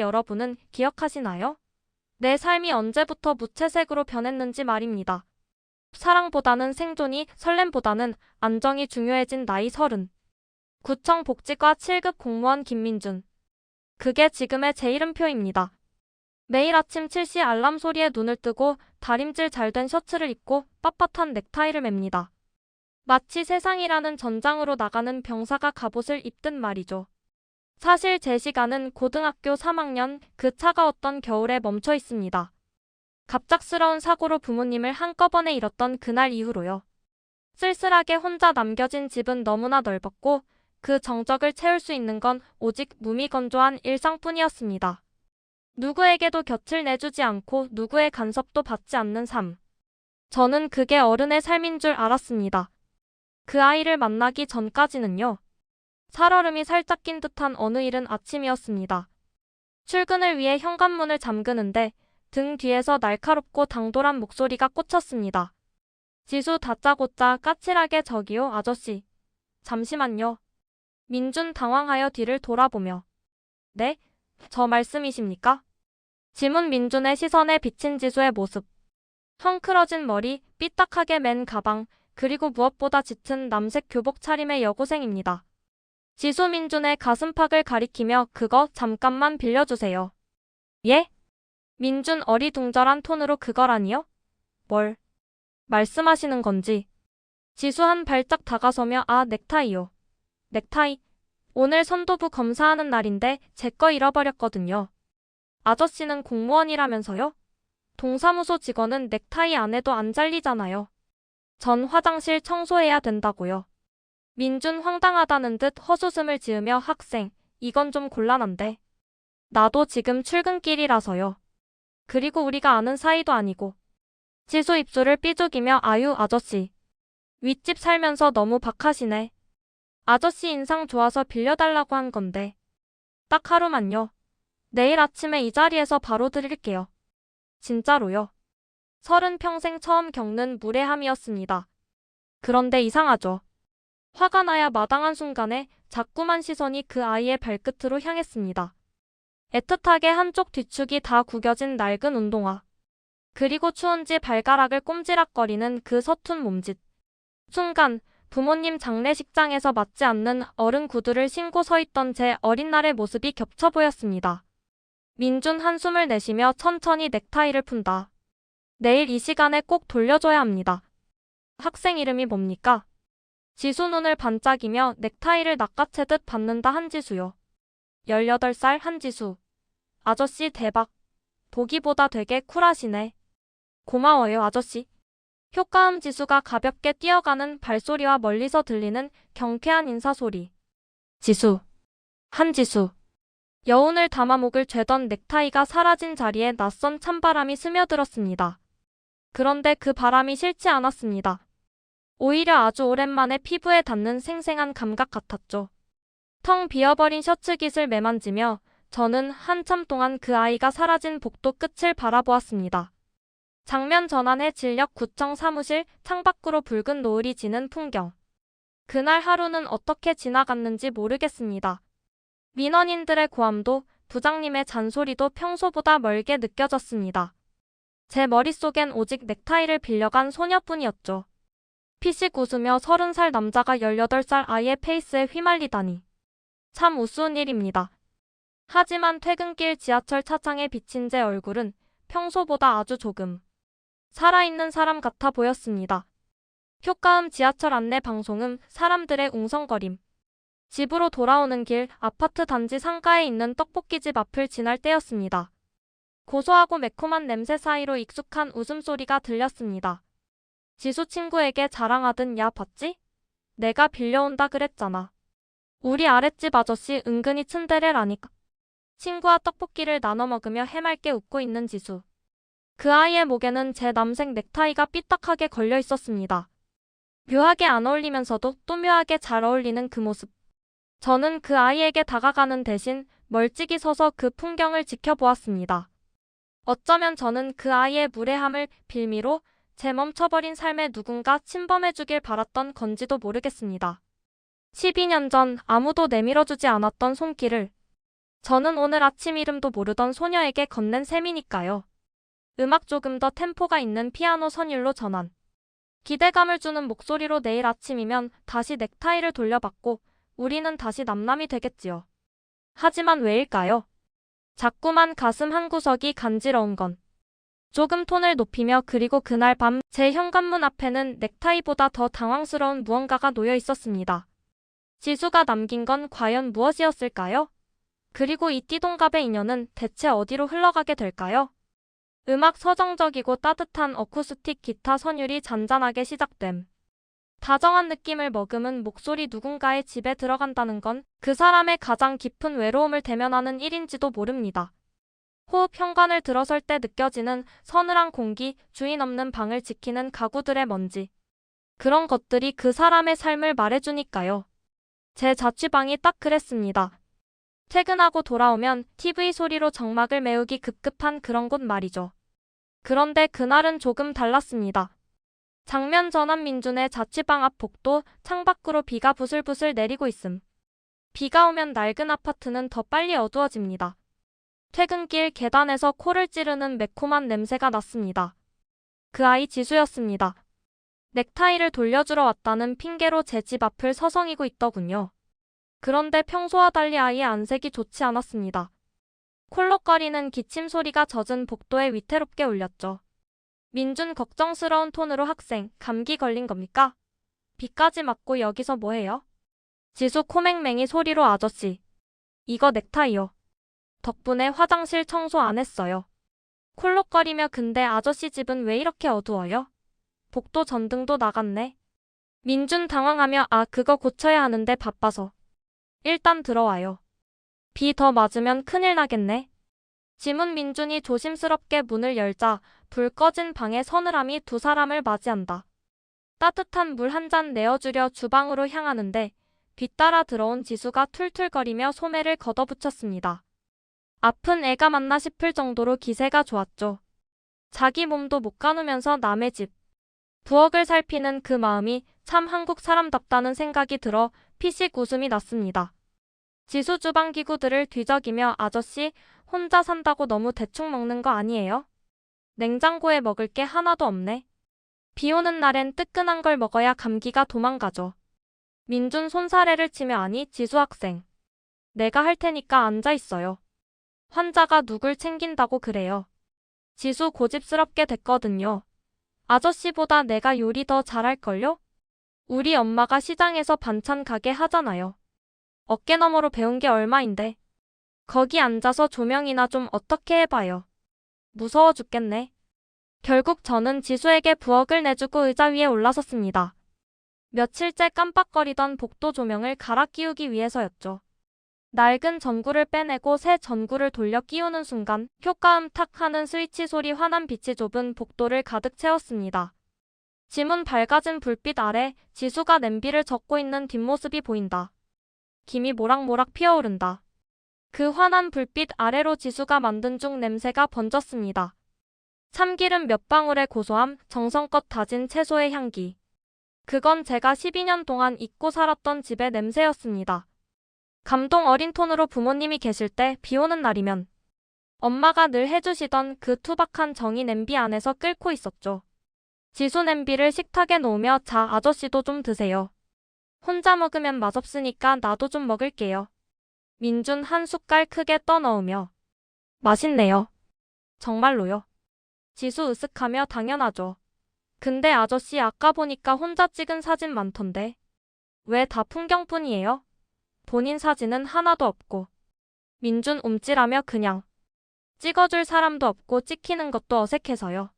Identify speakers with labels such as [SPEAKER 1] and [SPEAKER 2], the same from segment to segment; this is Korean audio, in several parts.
[SPEAKER 1] 여러분은 기억하시나요? 내 삶이 언제부터 무채색으로 변했는지 말입니다. 사랑보다는 생존이, 설렘보다는 안정이 중요해진 나이 서른. 구청 복지과 7급 공무원 김민준. 그게 지금의 제 이름표입니다. 매일 아침 7시 알람 소리에 눈을 뜨고 다림질 잘 된 셔츠를 입고 빳빳한 넥타이를 맵니다. 마치 세상이라는 전장으로 나가는 병사가 갑옷을 입든 말이죠. 사실 제 시간은 고등학교 3학년 그 차가웠던 겨울에 멈춰 있습니다. 갑작스러운 사고로 부모님을 한꺼번에 잃었던 그날 이후로요. 쓸쓸하게 혼자 남겨진 집은 너무나 넓었고 그 정적을 채울 수 있는 건 오직 무미건조한 일상뿐이었습니다. 누구에게도 곁을 내주지 않고 누구의 간섭도 받지 않는 삶. 저는 그게 어른의 삶인 줄 알았습니다. 그 아이를 만나기 전까지는요. 살얼음이 살짝 낀 듯한 어느 이른 아침이었습니다. 출근을 위해 현관문을 잠그는데 등 뒤에서 날카롭고 당돌한 목소리가 꽂혔습니다. 지수 다짜고짜 까칠하게 저기요 아저씨. 잠시만요. 민준 당황하여 뒤를 돌아보며 네? 저 말씀이십니까? 지문 민준의 시선에 비친 지수의 모습. 헝클어진 머리, 삐딱하게 맨 가방, 그리고 무엇보다 짙은 남색 교복 차림의 여고생입니다. 지수 민준의 가슴팍을 가리키며 그거 잠깐만 빌려주세요. 예? 민준 어리둥절한 톤으로 그거라니요? 뭘? 말씀하시는 건지. 지수 한 발짝 다가서며 아 넥타이요. 넥타이. 오늘 선도부 검사하는 날인데 제 거 잃어버렸거든요. 아저씨는 공무원이라면서요? 동사무소 직원은 넥타이 안 해도 안 잘리잖아요. 전 화장실 청소해야 된다고요. 민준 황당하다는 듯 헛웃음을 지으며 학생, 이건 좀 곤란한데. 나도 지금 출근길이라서요. 그리고 우리가 아는 사이도 아니고. 지수 입술을 삐죽이며 아유 아저씨. 윗집 살면서 너무 박하시네. 아저씨 인상 좋아서 빌려달라고 한 건데. 딱 하루만요. 내일 아침에 이 자리에서 바로 드릴게요. 진짜로요. 서른 평생 처음 겪는 무례함이었습니다. 그런데 이상하죠. 화가 나야 마당한 순간에 자꾸만 시선이 그 아이의 발끝으로 향했습니다. 애틋하게 한쪽 뒤축이 다 구겨진 낡은 운동화. 그리고 추운지 발가락을 꼼지락거리는 그 서툰 몸짓. 순간 부모님 장례식장에서 맞지 않는 어른 구두를 신고 서 있던 제 어린 날의 모습이 겹쳐 보였습니다. 민준 한숨을 내쉬며 천천히 넥타이를 푼다. 내일 이 시간에 꼭 돌려줘야 합니다. 학생 이름이 뭡니까? 지수 눈을 반짝이며 넥타이를 낚아채듯 받는다 한지수요. 18살 한지수. 아저씨 대박. 보기보다 되게 쿨하시네. 고마워요 아저씨. 효과음 지수가 가볍게 뛰어가는 발소리와 멀리서 들리는 경쾌한 인사소리. 지수. 한지수. 여운을 담아 목을 죄던 넥타이가 사라진 자리에 낯선 찬바람이 스며들었습니다. 그런데 그 바람이 싫지 않았습니다. 오히려 아주 오랜만에 피부에 닿는 생생한 감각 같았죠. 텅 비어버린 셔츠 깃을 매만지며 저는 한참 동안 그 아이가 사라진 복도 끝을 바라보았습니다. 장면 전환해 진력 구청 사무실 창밖으로 붉은 노을이 지는 풍경. 그날 하루는 어떻게 지나갔는지 모르겠습니다. 민원인들의 고함도 부장님의 잔소리도 평소보다 멀게 느껴졌습니다. 제 머릿속엔 오직 넥타이를 빌려간 소녀뿐이었죠. 피식 웃으며 서른 살 남자가 18살 아이의 페이스에 휘말리다니. 참 우스운 일입니다. 하지만 퇴근길 지하철 차창에 비친 제 얼굴은 평소보다 아주 조금 살아있는 사람 같아 보였습니다. 효과음 지하철 안내 방송음 사람들의 웅성거림. 집으로 돌아오는 길 아파트 단지 상가에 있는 떡볶이집 앞을 지날 때였습니다. 고소하고 매콤한 냄새 사이로 익숙한 웃음소리가 들렸습니다. 지수 친구에게 자랑하듯 야 봤지? 내가 빌려온다 그랬잖아. 우리 아랫집 아저씨 은근히 츤데레라니까. 친구와 떡볶이를 나눠 먹으며 해맑게 웃고 있는 지수. 그 아이의 목에는 제 남색 넥타이가 삐딱하게 걸려 있었습니다. 묘하게 안 어울리면서도 또 묘하게 잘 어울리는 그 모습. 저는 그 아이에게 다가가는 대신 멀찍이 서서 그 풍경을 지켜보았습니다. 어쩌면 저는 그 아이의 무례함을 빌미로 제 멈춰버린 삶에 누군가 침범해주길 바랐던 건지도 모르겠습니다. 12년 전 아무도 내밀어주지 않았던 손길을 저는 오늘 아침 이름도 모르던 소녀에게 건넨 셈이니까요. 음악 조금 더 템포가 있는 피아노 선율로 전환. 기대감을 주는 목소리로 내일 아침이면 다시 넥타이를 돌려받고 우리는 다시 남남이 되겠지요. 하지만 왜일까요? 자꾸만 가슴 한 구석이 간지러운 건 조금 톤을 높이며 그리고 그날 밤 제 현관문 앞에는 넥타이보다 더 당황스러운 무언가가 놓여 있었습니다. 지수가 남긴 건 과연 무엇이었을까요? 그리고 이 띠동갑의 인연은 대체 어디로 흘러가게 될까요? 음악 서정적이고 따뜻한 어쿠스틱 기타 선율이 잔잔하게 시작됨. 다정한 느낌을 머금은 목소리 누군가의 집에 들어간다는 건 그 사람의 가장 깊은 외로움을 대면하는 일인지도 모릅니다. 호흡 현관을 들어설 때 느껴지는 서늘한 공기, 주인 없는 방을 지키는 가구들의 먼지. 그런 것들이 그 사람의 삶을 말해주니까요. 제 자취방이 딱 그랬습니다. 퇴근하고 돌아오면 TV 소리로 정막을 메우기 급급한 그런 곳 말이죠. 그런데 그날은 조금 달랐습니다. 장면 전환 민준의 자취방 앞 복도 창밖으로 비가 부슬부슬 내리고 있음. 비가 오면 낡은 아파트는 더 빨리 어두워집니다. 퇴근길 계단에서 코를 찌르는 매콤한 냄새가 났습니다. 그 아이 지수였습니다. 넥타이를 돌려주러 왔다는 핑계로 제 집 앞을 서성이고 있더군요. 그런데 평소와 달리 아이의 안색이 좋지 않았습니다. 콜록거리는 기침 소리가 젖은 복도에 위태롭게 울렸죠. 민준 걱정스러운 톤으로 학생, 감기 걸린 겁니까? 비까지 맞고 여기서 뭐해요? 지수 코맹맹이 소리로 아저씨. 이거 넥타이요. 덕분에 화장실 청소 안 했어요. 콜록거리며 근데 아저씨 집은 왜 이렇게 어두워요? 복도 전등도 나갔네. 민준 당황하며 아 그거 고쳐야 하는데 바빠서. 일단 들어와요. 비 더 맞으면 큰일 나겠네. 지문 민준이 조심스럽게 문을 열자 불 꺼진 방의 서늘함이 두 사람을 맞이한다. 따뜻한 물 한 잔 내어주려 주방으로 향하는데 뒤따라 들어온 지수가 툴툴거리며 소매를 걷어붙였습니다. 아픈 애가 맞나 싶을 정도로 기세가 좋았죠. 자기 몸도 못 가누면서 남의 집. 부엌을 살피는 그 마음이 참 한국 사람답다는 생각이 들어 피식 웃음이 났습니다. 지수 주방 기구들을 뒤적이며 아저씨 혼자 산다고 너무 대충 먹는 거 아니에요? 냉장고에 먹을 게 하나도 없네. 비 오는 날엔 뜨끈한 걸 먹어야 감기가 도망가죠. 민준 손사래를 치며 아니 지수 학생. 내가 할 테니까 앉아 있어요. 환자가 누굴 챙긴다고 그래요. 지수 고집스럽게 됐거든요. 아저씨보다 내가 요리 더 잘할걸요? 우리 엄마가 시장에서 반찬 가게 하잖아요. 어깨너머로 배운 게 얼마인데. 거기 앉아서 조명이나 좀 어떻게 해봐요. 무서워 죽겠네. 결국 저는 지수에게 부엌을 내주고 의자 위에 올라섰습니다. 며칠째 깜빡거리던 복도 조명을 갈아 끼우기 위해서였죠. 낡은 전구를 빼내고 새 전구를 돌려 끼우는 순간 효과음 탁 하는 스위치 소리 환한 빛이 좁은 복도를 가득 채웠습니다. 지문 밝아진 불빛 아래 지수가 냄비를 젓고 있는 뒷모습이 보인다. 김이 모락모락 피어오른다. 그 환한 불빛 아래로 지수가 만든 죽 냄새가 번졌습니다. 참기름 몇 방울의 고소함, 정성껏 다진 채소의 향기. 그건 제가 12년 동안 잊고 살았던 집의 냄새였습니다. 감동 어린 톤으로 부모님이 계실 때 비 오는 날이면 엄마가 늘 해주시던 그 투박한 정이 냄비 안에서 끓고 있었죠. 지수 냄비를 식탁에 놓으며 자 아저씨도 좀 드세요. 혼자 먹으면 맛없으니까 나도 좀 먹을게요. 민준 한 숟갈 크게 떠넣으며 맛있네요. 정말로요. 지수 으쓱하며 당연하죠. 근데 아저씨 아까 보니까 혼자 찍은 사진 많던데. 왜 다 풍경뿐이에요? 본인 사진은 하나도 없고. 민준 움찔하며 그냥. 찍어줄 사람도 없고 찍히는 것도 어색해서요.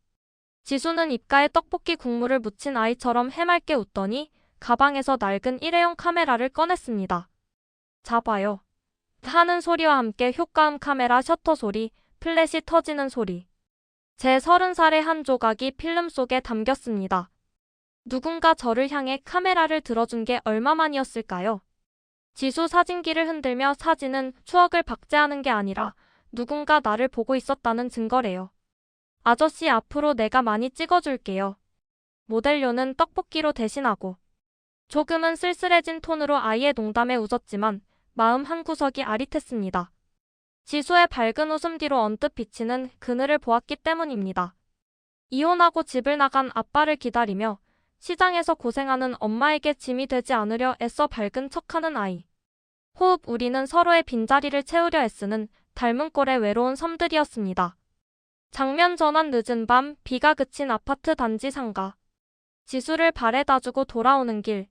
[SPEAKER 1] 지수는 입가에 떡볶이 국물을 묻힌 아이처럼 해맑게 웃더니 가방에서 낡은 일회용 카메라를 꺼냈습니다. 잡아요. 하는 소리와 함께 효과음 카메라 셔터 소리, 플래시 터지는 소리. 제 서른 살의 한 조각이 필름 속에 담겼습니다. 누군가 저를 향해 카메라를 들어준 게 얼마만이었을까요? 지수 사진기를 흔들며 사진은 추억을 박제하는 게 아니라 누군가 나를 보고 있었다는 증거래요. 아저씨 앞으로 내가 많이 찍어줄게요. 모델료는 떡볶이로 대신하고. 조금은 쓸쓸해진 톤으로 아이의 농담에 웃었지만 마음 한구석이 아릿했습니다. 지수의 밝은 웃음 뒤로 언뜻 비치는 그늘을 보았기 때문입니다. 이혼하고 집을 나간 아빠를 기다리며 시장에서 고생하는 엄마에게 짐이 되지 않으려 애써 밝은 척하는 아이. 호흡 우리는 서로의 빈자리를 채우려 애쓰는 닮은 꼴의 외로운 섬들이었습니다. 장면 전환 늦은 밤 비가 그친 아파트 단지 상가. 지수를 발에다 주고 돌아오는 길.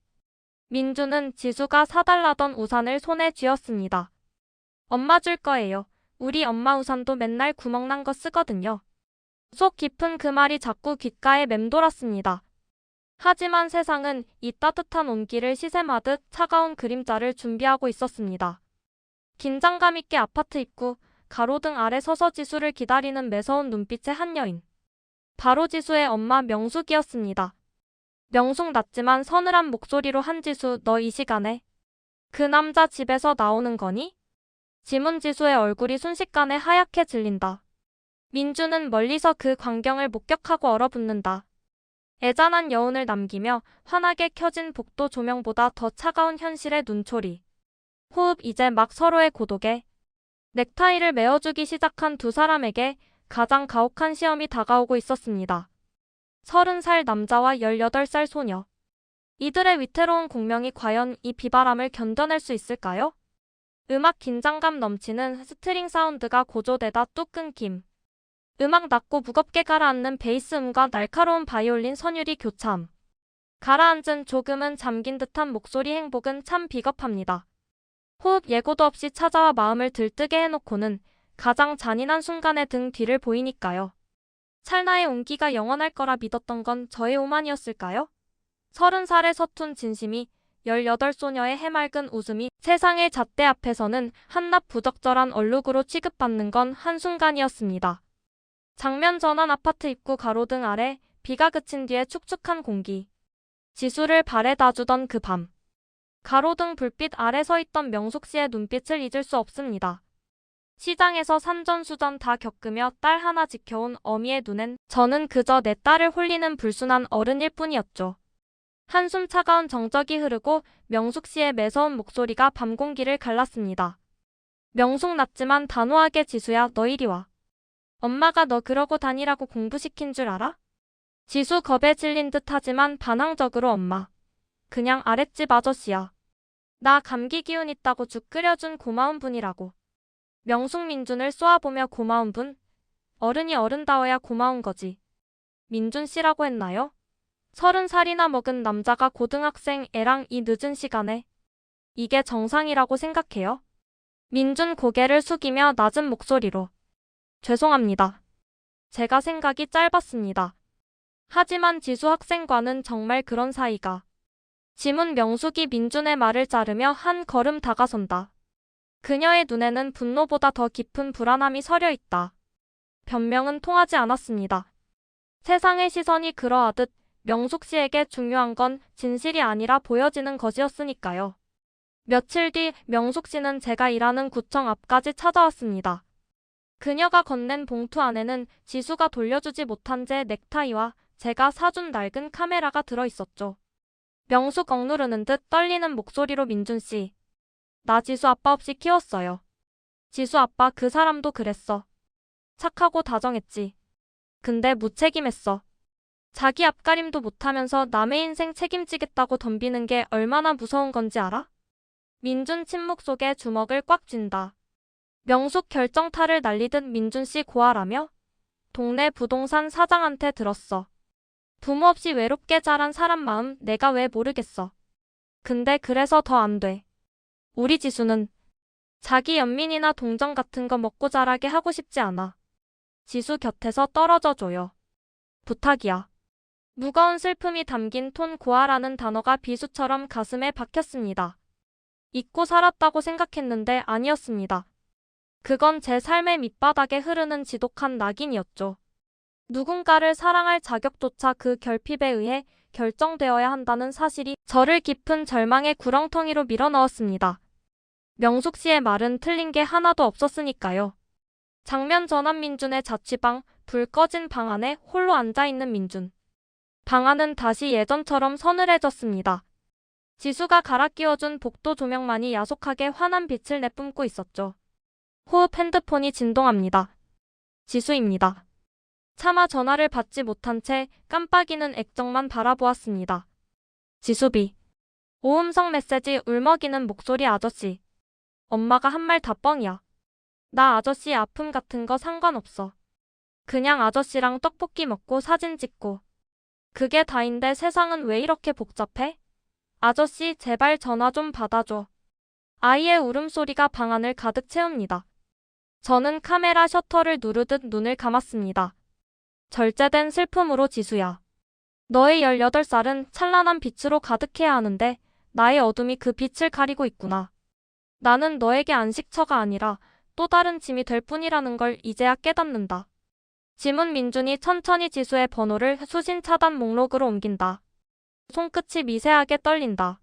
[SPEAKER 1] 민주는 지수가 사달라던 우산을 손에 쥐었습니다. 엄마 줄 거예요. 우리 엄마 우산도 맨날 구멍난 거 쓰거든요. 속 깊은 그 말이 자꾸 귓가에 맴돌았습니다. 하지만 세상은 이 따뜻한 온기를 시샘하듯 차가운 그림자를 준비하고 있었습니다. 긴장감 있게 아파트 입구, 가로등 아래 서서 지수를 기다리는 매서운 눈빛의 한 여인. 바로 지수의 엄마 명숙이었습니다. 명숙 낮지만 서늘한 목소리로 한지수 너 이 시간에 그 남자 집에서 나오는 거니? 지문 지수의 얼굴이 순식간에 하얗게 질린다. 민주는 멀리서 그 광경을 목격하고 얼어붙는다. 애잔한 여운을 남기며 환하게 켜진 복도 조명보다 더 차가운 현실의 눈초리. 호흡 이제 막 서로의 고독에 넥타이를 메어주기 시작한 두 사람에게 가장 가혹한 시험이 다가오고 있었습니다. 서른 살 남자와 열여덟 살 소녀. 이들의 위태로운 공명이 과연 이 비바람을 견뎌낼 수 있을까요? 음악 긴장감 넘치는 스트링 사운드가 고조되다 뚝 끊김. 음악 낮고 무겁게 가라앉는 베이스음과 날카로운 바이올린 선율이 교참. 가라앉은 조금은 잠긴 듯한 목소리 행복은 참 비겁합니다. 호흡 예고도 없이 찾아와 마음을 들뜨게 해놓고는 가장 잔인한 순간에 등 뒤를 보이니까요. 찰나의 온기가 영원할 거라 믿었던 건 저의 오만이었을까요? 서른 살의 서툰 진심이 열여덟 소녀의 해맑은 웃음이 세상의 잣대 앞에서는 한낱 부적절한 얼룩으로 취급받는 건 한순간이었습니다. 장면 전환 아파트 입구 가로등 아래 비가 그친 뒤에 축축한 공기. 지수를 발에다 주던 그 밤. 가로등 불빛 아래 서 있던 명숙 씨의 눈빛을 잊을 수 없습니다. 시장에서 산전수전 다 겪으며 딸 하나 지켜온 어미의 눈엔 저는 그저 내 딸을 홀리는 불순한 어른일 뿐이었죠. 한숨 차가운 정적이 흐르고 명숙 씨의 매서운 목소리가 밤 공기를 갈랐습니다. 명숙 낮지만 단호하게 지수야 너 이리 와. 엄마가 너 그러고 다니라고 공부시킨 줄 알아? 지수 겁에 질린 듯 하지만 반항적으로 엄마. 그냥 아랫집 아저씨야. 나 감기 기운 있다고 죽 끓여준 고마운 분이라고. 명숙 민준을 쏘아보며 고마운 분? 어른이 어른다워야 고마운 거지. 민준 씨라고 했나요? 서른 살이나 먹은 남자가 고등학생 애랑 이 늦은 시간에. 이게 정상이라고 생각해요? 민준 고개를 숙이며 낮은 목소리로. 죄송합니다. 제가 생각이 짧았습니다. 하지만 지수 학생과는 정말 그런 사이가. 지문 명숙이 민준의 말을 자르며 한 걸음 다가선다. 그녀의 눈에는 분노보다 더 깊은 불안함이 서려 있다. 변명은 통하지 않았습니다. 세상의 시선이 그러하듯 명숙 씨에게 중요한 건 진실이 아니라 보여지는 것이었으니까요. 며칠 뒤 명숙 씨는 제가 일하는 구청 앞까지 찾아왔습니다. 그녀가 건넨 봉투 안에는 지수가 돌려주지 못한 제 넥타이와 제가 사준 낡은 카메라가 들어 있었죠. 명숙 억누르는 듯 떨리는 목소리로 민준 씨. 나 지수 아빠 없이 키웠어요. 지수 아빠 그 사람도 그랬어. 착하고 다정했지. 근데 무책임했어. 자기 앞가림도 못하면서 남의 인생 책임지겠다고 덤비는 게 얼마나 무서운 건지 알아? 민준 침묵 속에 주먹을 꽉 쥔다. 명숙 결정타를 날리듯 민준 씨 고하라며 동네 부동산 사장한테 들었어. 부모 없이 외롭게 자란 사람 마음 내가 왜 모르겠어. 근데 그래서 더 안 돼. 우리 지수는 자기 연민이나 동정 같은 거 먹고 자라게 하고 싶지 않아. 지수 곁에서 떨어져 줘요. 부탁이야. 무거운 슬픔이 담긴 톤 고아라는 단어가 비수처럼 가슴에 박혔습니다. 잊고 살았다고 생각했는데 아니었습니다. 그건 제 삶의 밑바닥에 흐르는 지독한 낙인이었죠. 누군가를 사랑할 자격조차 그 결핍에 의해 결정되어야 한다는 사실이 저를 깊은 절망의 구렁텅이로 밀어넣었습니다. 명숙 씨의 말은 틀린 게 하나도 없었으니까요. 장면 전환 민준의 자취방, 불 꺼진 방 안에 홀로 앉아있는 민준. 방 안은 다시 예전처럼 서늘해졌습니다. 지수가 갈아 끼워준 복도 조명만이 야속하게 환한 빛을 내뿜고 있었죠. 호흡 핸드폰이 진동합니다. 지수입니다. 차마 전화를 받지 못한 채 깜빡이는 액정만 바라보았습니다. 지수비. 오음성 메시지 울먹이는 목소리 아저씨. 엄마가 한 말 다 뻥이야. 나 아저씨 아픔 같은 거 상관없어. 그냥 아저씨랑 떡볶이 먹고 사진 찍고. 그게 다인데 세상은 왜 이렇게 복잡해? 아저씨 제발 전화 좀 받아줘. 아이의 울음소리가 방 안을 가득 채웁니다. 저는 카메라 셔터를 누르듯 눈을 감았습니다. 절제된 슬픔으로 지수야. 너의 18살은 찬란한 빛으로 가득해야 하는데 나의 어둠이 그 빛을 가리고 있구나. 나는 너에게 안식처가 아니라 또 다른 짐이 될 뿐이라는 걸 이제야 깨닫는다. 짐은 민준이 천천히 지수의 번호를 수신 차단 목록으로 옮긴다. 손끝이 미세하게 떨린다.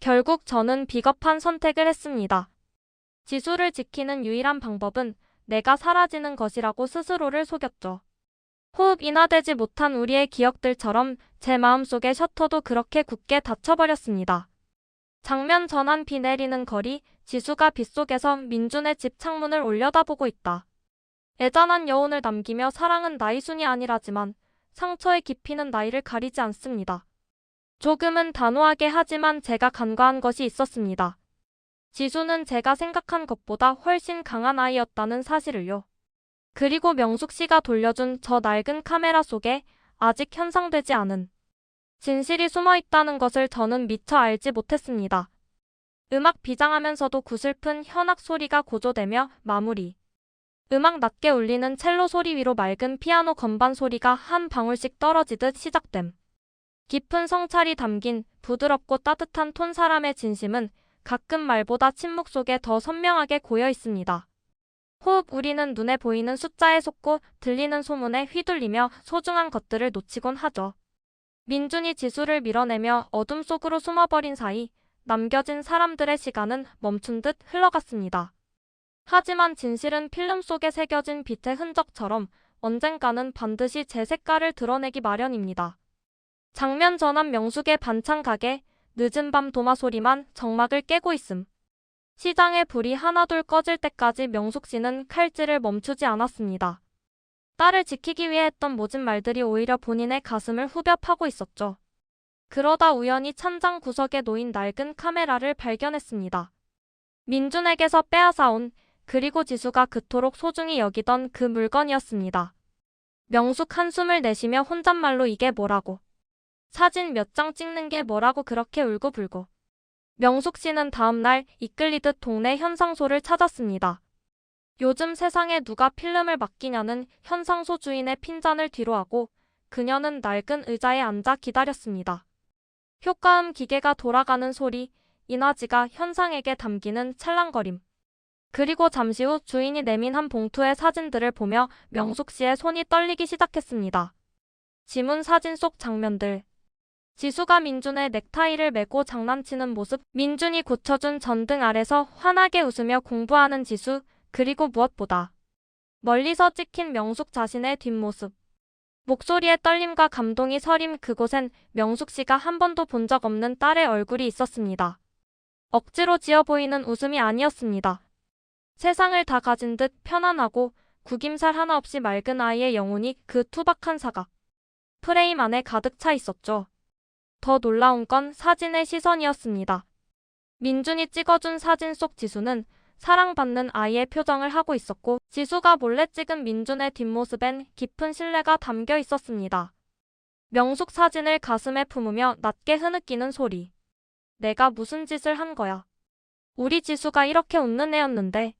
[SPEAKER 1] 결국 저는 비겁한 선택을 했습니다. 지수를 지키는 유일한 방법은 내가 사라지는 것이라고 스스로를 속였죠. 호흡 인하되지 못한 우리의 기억들처럼 제 마음속의 셔터도 그렇게 굳게 닫혀버렸습니다. 장면 전환 비 내리는 거리, 지수가 빗속에서 민준의 집 창문을 올려다보고 있다. 애잔한 여운을 남기며 사랑은 나이순이 아니라지만 상처의 깊이는 나이를 가리지 않습니다. 조금은 단호하게 하지만 제가 간과한 것이 있었습니다. 지수는 제가 생각한 것보다 훨씬 강한 아이였다는 사실을요. 그리고 명숙 씨가 돌려준 저 낡은 카메라 속에 아직 현상되지 않은 진실이 숨어 있다는 것을 저는 미처 알지 못했습니다. 음악 비장하면서도 구슬픈 현악 소리가 고조되며 마무리. 음악 낮게 울리는 첼로 소리 위로 맑은 피아노 건반 소리가 한 방울씩 떨어지듯 시작됨. 깊은 성찰이 담긴 부드럽고 따뜻한 톤 사람의 진심은 가끔 말보다 침묵 속에 더 선명하게 고여 있습니다. 호흡 우리는 눈에 보이는 숫자에 속고 들리는 소문에 휘둘리며 소중한 것들을 놓치곤 하죠. 민준이 지수를 밀어내며 어둠 속으로 숨어버린 사이 남겨진 사람들의 시간은 멈춘 듯 흘러갔습니다. 하지만 진실은 필름 속에 새겨진 빛의 흔적처럼 언젠가는 반드시 제 색깔을 드러내기 마련입니다. 장면 전환 명숙의 반찬 가게, 늦은 밤 도마 소리만 정막을 깨고 있음. 시장의 불이 하나둘 꺼질 때까지 명숙 씨는 칼질을 멈추지 않았습니다. 딸을 지키기 위해 했던 모진 말들이 오히려 본인의 가슴을 후벼 파고 있었죠. 그러다 우연히 찬장 구석에 놓인 낡은 카메라를 발견했습니다. 민준에게서 빼앗아온 그리고 지수가 그토록 소중히 여기던 그 물건이었습니다. 명숙 한숨을 내쉬며 혼잣말로 이게 뭐라고. 사진 몇 장 찍는 게 뭐라고 그렇게 울고불고. 명숙 씨는 다음 날 이끌리듯 동네 현상소를 찾았습니다. 요즘 세상에 누가 필름을 맡기냐는 현상소 주인의 핀잔을 뒤로 하고 그녀는 낡은 의자에 앉아 기다렸습니다. 효과음 기계가 돌아가는 소리, 이나지가 현상에게 담기는 찰랑거림. 그리고 잠시 후 주인이 내민 한 봉투의 사진들을 보며 명숙 씨의 손이 떨리기 시작했습니다. 지문 사진 속 장면들. 지수가 민준의 넥타이를 메고 장난치는 모습, 민준이 고쳐준 전등 아래서 환하게 웃으며 공부하는 지수, 그리고 무엇보다 멀리서 찍힌 명숙 자신의 뒷모습. 목소리의 떨림과 감동이 서림 그곳엔 명숙 씨가 한 번도 본 적 없는 딸의 얼굴이 있었습니다. 억지로 지어 보이는 웃음이 아니었습니다. 세상을 다 가진 듯 편안하고 구김살 하나 없이 맑은 아이의 영혼이 그 투박한 사각. 프레임 안에 가득 차 있었죠. 더 놀라운 건 사진의 시선이었습니다. 민준이 찍어준 사진 속 지수는 사랑받는 아이의 표정을 하고 있었고 지수가 몰래 찍은 민준의 뒷모습엔 깊은 신뢰가 담겨 있었습니다. 명숙 사진을 가슴에 품으며 낮게 흐느끼는 소리. 내가 무슨 짓을 한 거야. 우리 지수가 이렇게 웃는 애였는데.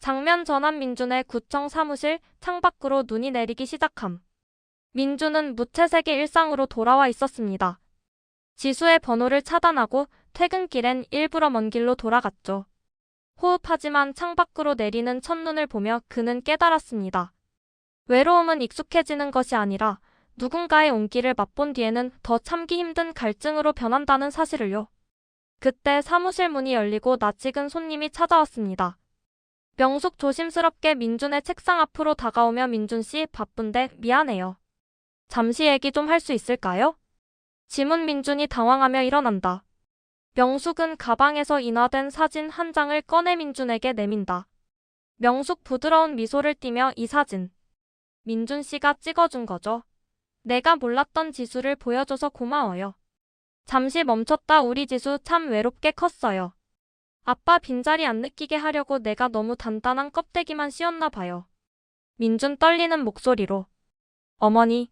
[SPEAKER 1] 장면 전환 민준의 구청 사무실 창밖으로 눈이 내리기 시작함. 민준은 무채색의 일상으로 돌아와 있었습니다. 지수의 번호를 차단하고 퇴근길엔 일부러 먼 길로 돌아갔죠. 호흡하지만 창밖으로 내리는 첫눈을 보며 그는 깨달았습니다. 외로움은 익숙해지는 것이 아니라 누군가의 온기를 맛본 뒤에는 더 참기 힘든 갈증으로 변한다는 사실을요. 그때 사무실 문이 열리고 낯익은 손님이 찾아왔습니다. 명숙 조심스럽게 민준의 책상 앞으로 다가오며 민준 씨 바쁜데 미안해요. 잠시 얘기 좀 할 수 있을까요? 지문 민준이 당황하며 일어난다. 명숙은 가방에서 인화된 사진 한 장을 꺼내 민준에게 내민다. 명숙 부드러운 미소를 띠며 이 사진. 민준 씨가 찍어준 거죠. 내가 몰랐던 지수를 보여줘서 고마워요. 잠시 멈췄다 우리 지수 참 외롭게 컸어요. 아빠 빈자리 안 느끼게 하려고 내가 너무 단단한 껍데기만 씌웠나 봐요. 민준 떨리는 목소리로. 어머니.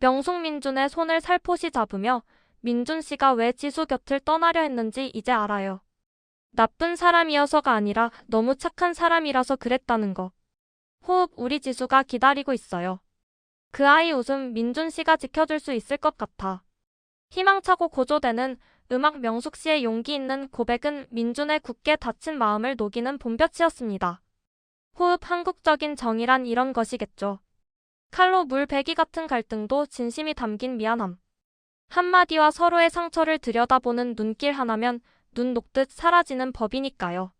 [SPEAKER 1] 명숙 민준의 손을 살포시 잡으며 민준 씨가 왜 지수 곁을 떠나려 했는지 이제 알아요. 나쁜 사람이어서가 아니라 너무 착한 사람이라서 그랬다는 거. 호흡 우리 지수가 기다리고 있어요. 그 아이 웃음 민준 씨가 지켜줄 수 있을 것 같아. 희망차고 고조되는 음악 명숙 씨의 용기 있는 고백은 민준의 굳게 닫힌 마음을 녹이는 봄볕이었습니다. 호흡 한국적인 정이란 이런 것이겠죠. 칼로 물 베기 같은 갈등도 진심이 담긴 미안함. 한마디와 서로의 상처를 들여다보는 눈길 하나면 눈 녹듯 사라지는 법이니까요.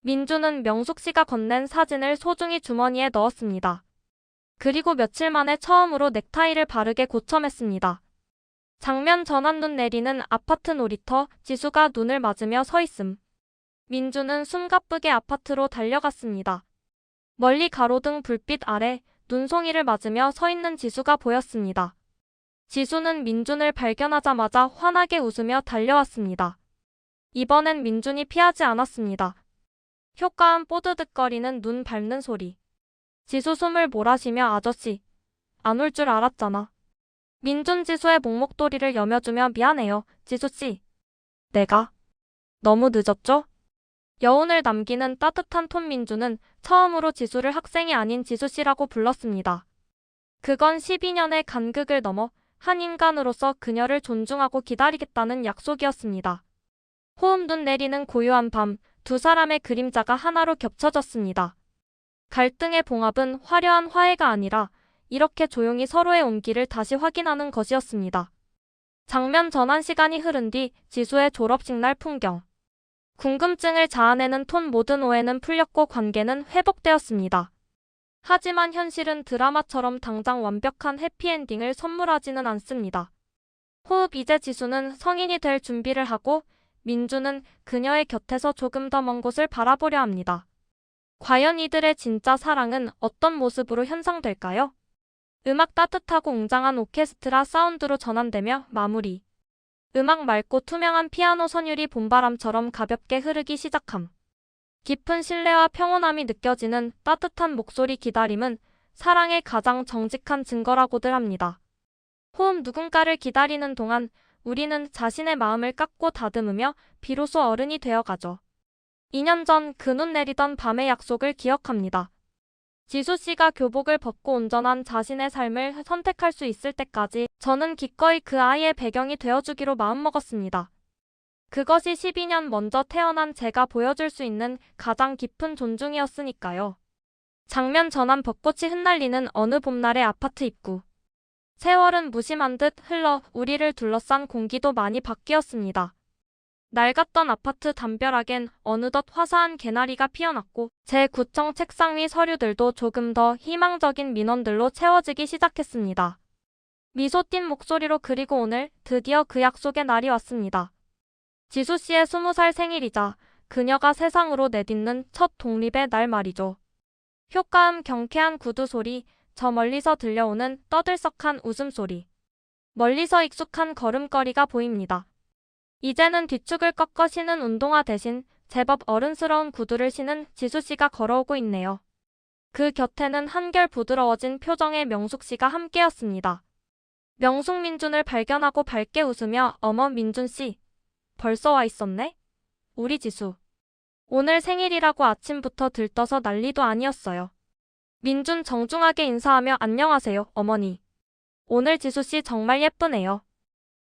[SPEAKER 1] 민주는 명숙 씨가 건넨 사진을 소중히 주머니에 넣었습니다. 그리고 며칠 만에 처음으로 넥타이를 바르게 고쳐맸습니다. 장면 전환 눈 내리는 아파트 놀이터 지수가 눈을 맞으며 서 있음. 민주는 숨가쁘게 아파트로 달려갔습니다. 멀리 가로등 불빛 아래 눈송이를 맞으며 서 있는 지수가 보였습니다. 지수는 민준을 발견하자마자 환하게 웃으며 달려왔습니다. 이번엔 민준이 피하지 않았습니다. 효과음 뽀드득거리는 눈 밟는 소리. 지수 숨을 몰아쉬며 아저씨, 안 올 줄 알았잖아. 민준 지수의 목목도리를 여며주며 미안해요, 지수씨. 내가 너무 늦었죠? 여운을 남기는 따뜻한 톤 민주는 처음으로 지수를 학생이 아닌 지수씨라고 불렀습니다. 그건 12년의 간극을 넘어 한 인간으로서 그녀를 존중하고 기다리겠다는 약속이었습니다. 호흡 눈 내리는 고요한 밤, 두 사람의 그림자가 하나로 겹쳐졌습니다. 갈등의 봉합은 화려한 화해가 아니라 이렇게 조용히 서로의 온기를 다시 확인하는 것이었습니다. 장면 전환 시간이 흐른 뒤 지수의 졸업식 날 풍경. 궁금증을 자아내는 톤 모든 오해는 풀렸고 관계는 회복되었습니다. 하지만 현실은 드라마처럼 당장 완벽한 해피엔딩을 선물하지는 않습니다. 호흡 이제 지수는 성인이 될 준비를 하고 민주는 그녀의 곁에서 조금 더 먼 곳을 바라보려 합니다. 과연 이들의 진짜 사랑은 어떤 모습으로 현상될까요? 음악 따뜻하고 웅장한 오케스트라 사운드로 전환되며 마무리. 음악 맑고 투명한 피아노 선율이 봄바람처럼 가볍게 흐르기 시작함. 깊은 신뢰와 평온함이 느껴지는 따뜻한 목소리 기다림은 사랑의 가장 정직한 증거라고들 합니다. 호흡 누군가를 기다리는 동안 우리는 자신의 마음을 깎고 다듬으며 비로소 어른이 되어가죠. 2년 전 그 눈 내리던 밤의 약속을 기억합니다. 지수 씨가 교복을 벗고 온전한 자신의 삶을 선택할 수 있을 때까지 저는 기꺼이 그 아이의 배경이 되어주기로 마음먹었습니다. 그것이 12년 먼저 태어난 제가 보여줄 수 있는 가장 깊은 존중이었으니까요. 장면 전환 벚꽃이 흩날리는 어느 봄날의 아파트 입구. 세월은 무심한 듯 흘러 우리를 둘러싼 공기도 많이 바뀌었습니다. 낡았던 아파트 담벼락엔 어느덧 화사한 개나리가 피어났고 제9청 책상 위 서류들도 조금 더 희망적인 민원들로 채워지기 시작했습니다. 미소 띤 목소리로 그리고 오늘 드디어 그 약속의 날이 왔습니다. 지수 씨의 20살 생일이자 그녀가 세상으로 내딛는 첫 독립의 날 말이죠. 효과음 경쾌한 구두 소리, 저 멀리서 들려오는 떠들썩한 웃음소리. 멀리서 익숙한 걸음걸이가 보입니다. 이제는 뒤축을 꺾어 신은 운동화 대신 제법 어른스러운 구두를 신은 지수 씨가 걸어오고 있네요. 그 곁에는 한결 부드러워진 표정의 명숙 씨가 함께였습니다. 명숙 민준을 발견하고 밝게 웃으며 어머 민준 씨, 벌써 와 있었네? 우리 지수. 오늘 생일이라고 아침부터 들떠서 난리도 아니었어요. 민준 정중하게 인사하며 안녕하세요, 어머니. 오늘 지수 씨 정말 예쁘네요.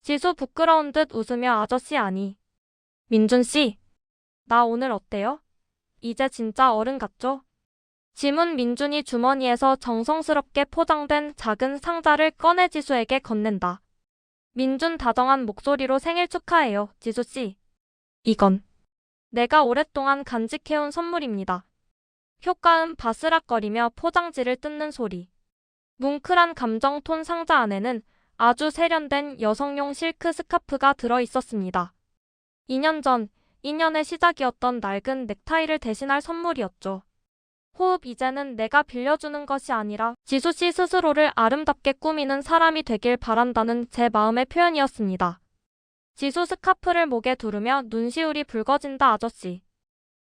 [SPEAKER 1] 지수 부끄러운 듯 웃으며 아저씨 아니. 민준 씨, 나 오늘 어때요? 이제 진짜 어른 같죠? 지문 민준이 주머니에서 정성스럽게 포장된 작은 상자를 꺼내 지수에게 건넨다. 민준 다정한 목소리로 생일 축하해요, 지수 씨. 이건 내가 오랫동안 간직해온 선물입니다. 효과음 바스락거리며 포장지를 뜯는 소리. 뭉클한 감정 톤 상자 안에는 아주 세련된 여성용 실크 스카프가 들어 있었습니다. 2년 전, 2년의 시작이었던 낡은 넥타이를 대신할 선물이었죠. 호흡 이제는 내가 빌려주는 것이 아니라 지수 씨 스스로를 아름답게 꾸미는 사람이 되길 바란다는 제 마음의 표현이었습니다. 지수 스카프를 목에 두르며 눈시울이 붉어진다 아저씨.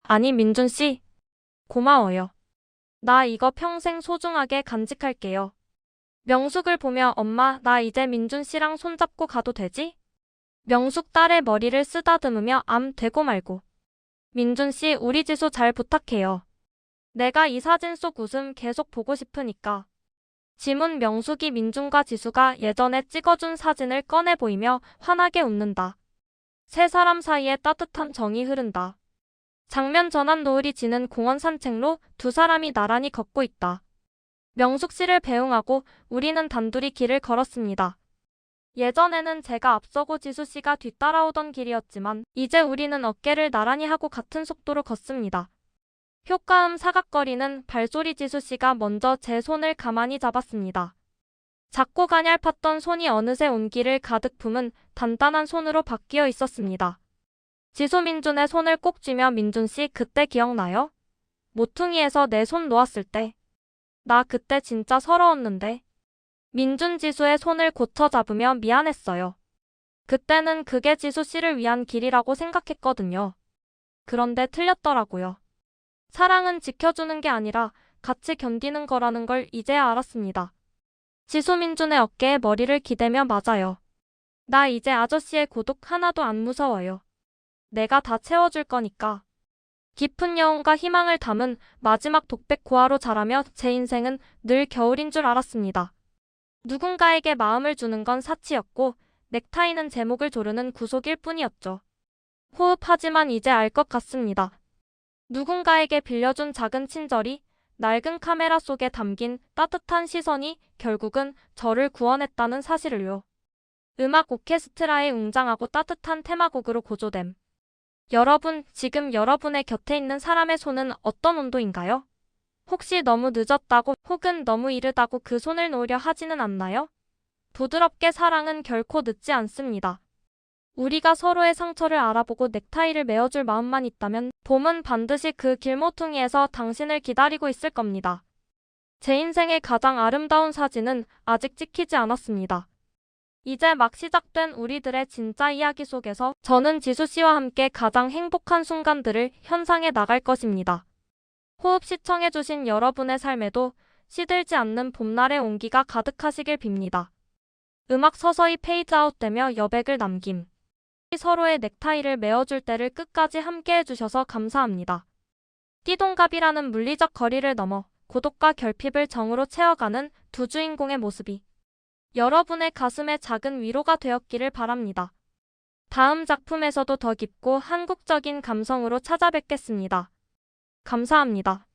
[SPEAKER 1] 아니 민준 씨. 고마워요. 나 이거 평생 소중하게 간직할게요. 명숙을 보며 엄마 나 이제 민준 씨랑 손잡고 가도 되지? 명숙 딸의 머리를 쓰다듬으며 암 되고 말고. 민준 씨 우리 지수 잘 부탁해요. 내가 이 사진 속 웃음 계속 보고 싶으니까. 지문 명숙이 민준과 지수가 예전에 찍어준 사진을 꺼내 보이며 환하게 웃는다. 세 사람 사이에 따뜻한 정이 흐른다. 장면 전환 노을이 지는 공원 산책로 두 사람이 나란히 걷고 있다. 명숙 씨를 배웅하고 우리는 단둘이 길을 걸었습니다. 예전에는 제가 앞서고 지수 씨가 뒤따라오던 길이었지만 이제 우리는 어깨를 나란히 하고 같은 속도로 걷습니다. 효과음 사각거리는 발소리 지수 씨가 먼저 제 손을 가만히 잡았습니다. 작고 가냘팠던 손이 어느새 온기를 가득 품은 단단한 손으로 바뀌어 있었습니다. 지수 민준의 손을 꼭 쥐며 민준 씨 그때 기억나요? 모퉁이에서 내 손 놓았을 때. 나 그때 진짜 서러웠는데. 민준 지수의 손을 고쳐 잡으며 미안했어요. 그때는 그게 지수 씨를 위한 길이라고 생각했거든요. 그런데 틀렸더라고요. 사랑은 지켜주는 게 아니라 같이 견디는 거라는 걸 이제야 알았습니다. 지수민준의 어깨에 머리를 기대며 맞아요. 나 이제 아저씨의 고독 하나도 안 무서워요. 내가 다 채워줄 거니까. 깊은 여운과 희망을 담은 마지막 독백 고화로 자라며 제 인생은 늘 겨울인 줄 알았습니다. 누군가에게 마음을 주는 건 사치였고 넥타이는 제목을 조르는 구속일 뿐이었죠. 호흡하지만 이제 알 것 같습니다. 누군가에게 빌려준 작은 친절이 낡은 카메라 속에 담긴 따뜻한 시선이 결국은 저를 구원했다는 사실을요. 음악 오케스트라의 웅장하고 따뜻한 테마곡으로 고조됨. 여러분, 지금 여러분의 곁에 있는 사람의 손은 어떤 온도인가요? 혹시 너무 늦었다고 혹은 너무 이르다고 그 손을 놓으려 하지는 않나요? 부드럽게 사랑은 결코 늦지 않습니다. 우리가 서로의 상처를 알아보고 넥타이를 메어줄 마음만 있다면 봄은 반드시 그 길모퉁이에서 당신을 기다리고 있을 겁니다. 제 인생의 가장 아름다운 사진은 아직 찍히지 않았습니다. 이제 막 시작된 우리들의 진짜 이야기 속에서 저는 지수 씨와 함께 가장 행복한 순간들을 현상해 나갈 것입니다. 호흡 시청해주신 여러분의 삶에도 시들지 않는 봄날의 온기가 가득하시길 빕니다. 음악 서서히 페이드 아웃되며 여백을 남김. 서로의 넥타이를 메어줄 때를 끝까지 함께 해주셔서 감사합니다. 띠동갑이라는 물리적 거리를 넘어 고독과 결핍을 정으로 채워가는 두 주인공의 모습이 여러분의 가슴에 작은 위로가 되었기를 바랍니다. 다음 작품에서도 더 깊고 한국적인 감성으로 찾아뵙겠습니다. 감사합니다.